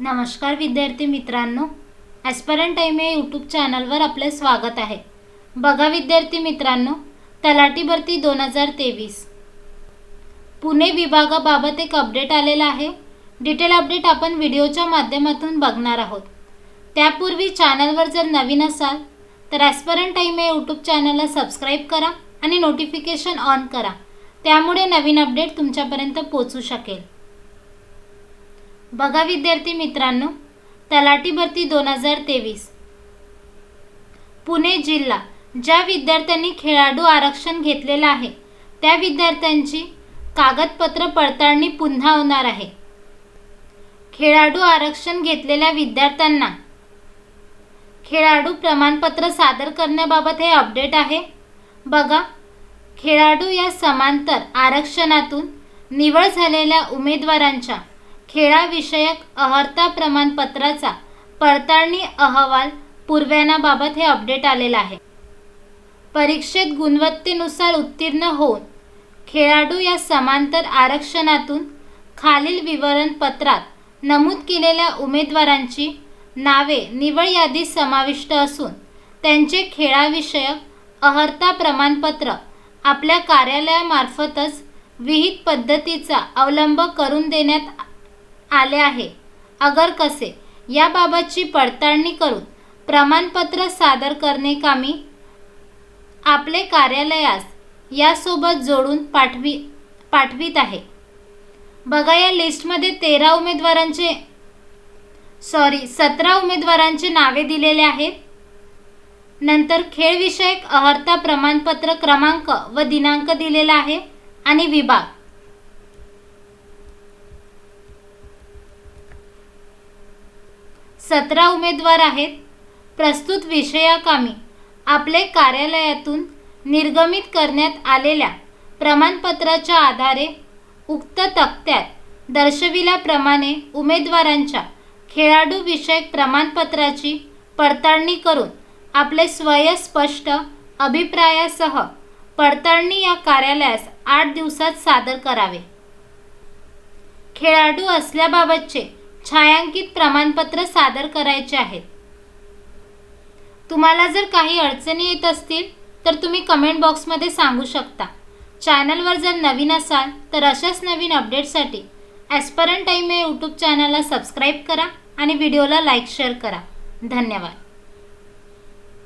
नमस्कार विद्यार्थी मित्रांनो. ॲस्परंट टाईम या यूट्यूब चॅनलवर आपले स्वागत आहे. बघा विद्यार्थी मित्रांनो तलाठी भरती दोन हजार तेवीस. पुणे विभागाबाबत एक अपडेट आलेला आहे. डिटेल अपडेट आपण व्हिडिओच्या माध्यमातून बघणार आहोत. त्यापूर्वी चॅनलवर जर नवीन असाल तर ॲस्परंट टाईम या यूट्यूब चॅनलला सबस्क्राईब करा आणि नोटिफिकेशन ऑन करा. त्यामुळे नवीन अपडेट तुमच्यापर्यंत पोचू शकेल. बघा विद्यार्थी मित्रांनो तलाठी भरती दोन हजार तेवीस. पुणे जिल्हा ज्या विद्यार्थ्यांनी खेळाडू आरक्षण घेतलेलं आहे त्या विद्यार्थ्यांची कागदपत्र पडताळणी पुन्हा होणार आहे. खेळाडू आरक्षण घेतलेल्या विद्यार्थ्यांना खेळाडू प्रमाणपत्र सादर करण्याबाबत हे अपडेट आहे. बघा खेळाडू या समांतर आरक्षणातून निवड झालेल्या उमेदवारांच्या खेळाविषयक अहर्ता प्रमाणपत्राचा पडताळणी अहवाल पूर्व्यानाबाबत हे अपडेट आलेलं आहे. परीक्षेत गुणवत्तेनुसार उत्तीर्ण होऊन खेळाडू या समांतर आरक्षणातून खालील विवरणपत्रात नमूद केलेल्या उमेदवारांची नावे निवड यादीत समाविष्ट असून त्यांचे खेळाविषयक अहर्ता प्रमाणपत्र आपल्या कार्यालयामार्फतच विहित पद्धतीचा अवलंब करून देण्यात आले आहे. अगर कसे? याबाबतची पडताळणी करून प्रमाणपत्र सादर करणे कामी आपले कार्यालयास यासोबत जोडून पाठवी पाठवित आहे. बघा या लिस्टमध्ये तेरा उमेदवारांचे सॉरी सतरा उमेदवारांचे नावे दिलेले आहेत. नंतर खेळविषयक अहर्ता प्रमाणपत्र क्रमांक व दिनांक दिलेला आहे आणि विभाग. सतरा उमेदवार आहेत. प्रस्तुत विषयाकामी आपले कार्यालयातून निर्गमित करण्यात आलेल्या प्रमाणपत्राच्या आधारे उक्त तक्त्यात दर्शविल्याप्रमाणे उमेदवारांच्या खेळाडूविषयक प्रमाणपत्राची पडताळणी करून आपले स्वयस्पष्ट अभिप्रायासह पडताळणी या कार्यालयास आठ दिवसात सादर करावे. खेळाडू असल्याबाबतचे छायांकित प्रमाणपत्र सादर करायचे आहेत. तुम्हाला जर काही अडचणी येत असतील तर तुम्ही कमेंट बॉक्समध्ये सांगू शकता. चॅनलवर जर नवीन असाल तर अशाच नवीन अपडेटसाठी ॲस्परंट टाईम या यूट्यूब चॅनलला सबस्क्राईब करा आणि व्हिडिओला लाईक शेअर करा. धन्यवाद.